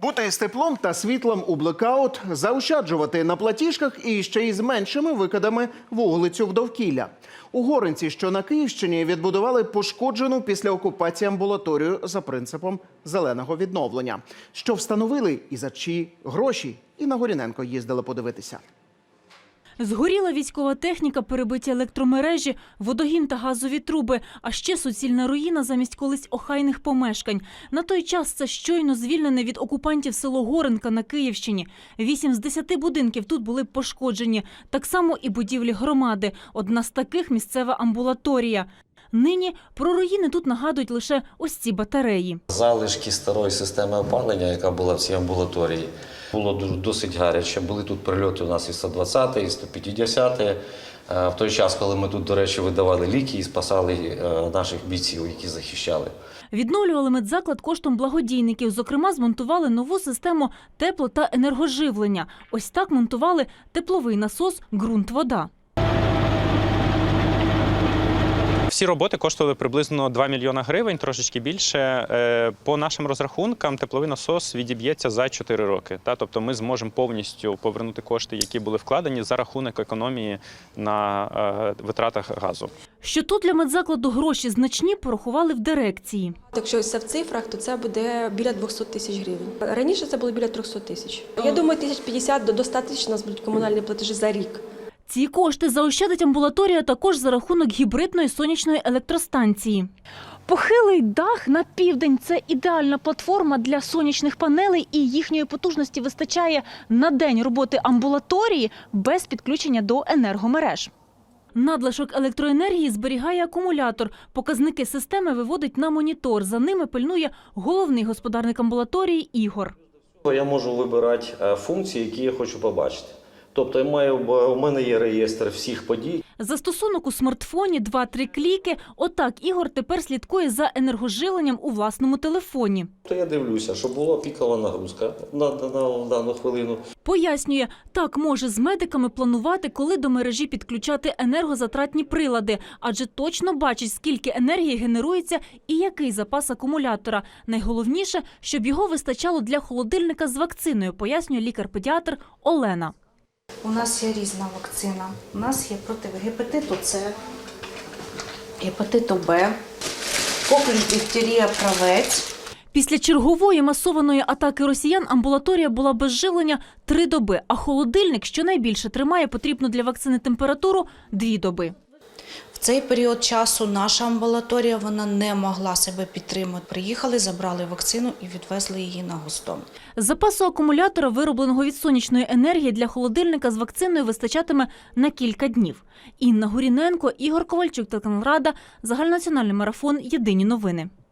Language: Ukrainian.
Бути з теплом та світлом у блекаут, заощаджувати на платіжках і ще й з меншими викидами вуглецю в довкілля. У Горинці, що на Київщині, відбудували пошкоджену після окупації амбулаторію за принципом зеленого відновлення. Що встановили і за чиї гроші? І на Горіненко їздили подивитися. Згоріла військова техніка, перебиті електромережі, водогін та газові труби, а ще суцільна руїна замість колись охайних помешкань. На той час це щойно звільнене від окупантів село Горенка на Київщині. Вісім з десяти будинків тут були пошкоджені. Так само і будівлі громади. Одна з таких місцева амбулаторія. Нині про руїни тут нагадують лише ось ці батареї. Залишки старої системи опалення, яка була в цій амбулаторії, було досить гаряче. Були тут прильоти у нас і 120, і 150. Е, В той час, коли ми тут, до речі, видавали ліки і спасали е, наших бійців, які захищали. Відновлювали медзаклад коштом благодійників. Зокрема, змонтували нову систему тепло та енергоживлення. Ось так монтували тепловий насос ґрунт-вода. Всі роботи коштували приблизно 2 мільйона гривень, трошечки більше. Е, По нашим розрахункам, тепловий насос відіб'ється за 4 роки. Та тобто, ми зможемо повністю повернути кошти, які були вкладені за рахунок економії на е, витратах газу. Що тут для медзакладу гроші значні, порахували в дирекції. Якщо це в цифрах, то це буде біля 200 тисяч гривень. Раніше це було біля 300 тисяч. Я думаю, тисяч 50 до 100 тисяч у нас будуть комунальні платежі за рік. Ці кошти заощадить амбулаторія також за рахунок гібридної сонячної електростанції. Похилий дах на південь це ідеальна платформа для сонячних панелей, і їхньої потужності вистачає на день роботи амбулаторії без підключення до енергомереж. Надлишок електроенергії зберігає акумулятор. Показники системи виводить на монітор. За ними пильнує головний господарник амбулаторії Ігор. Я можу вибирати е, функції, які я хочу побачити. Тобто, у мене є реєстр всіх подій. Застосунок у смартфоні 2-3 кліки. Отак Ігор тепер слідкує за енергоживленням у власному телефоні. То я дивлюся, щоб була пікова нагрузка на, на, на дану хвилину. Пояснює, так може з медиками планувати, коли до мережі підключати енергозатратні прилади, адже точно бачить, скільки енергії генерується і який запас акумулятора. Найголовніше, щоб його вистачало для холодильника з вакциною, пояснює лікар-педіатр Олена. У нас є різна вакцина. У нас є проти гепатиту С, гепатиту Б, коклюш дифтерія правець. Після чергової масованої атаки росіян амбулаторія була без живлення три доби, а холодильник, що найбільше тримає потрібну для вакцини температуру, дві доби. Цей період часу наша амбулаторія вона не могла себе підтримати. Приїхали, забрали вакцину і відвезли її на Гостомель. Запасу акумулятора, виробленого від сонячної енергії для холодильника з вакциною, вистачатиме на кілька днів. Інна Гуріненко, Ігор Ковальчук, телеканал Рада, загальнаціональний марафон. Єдині новини.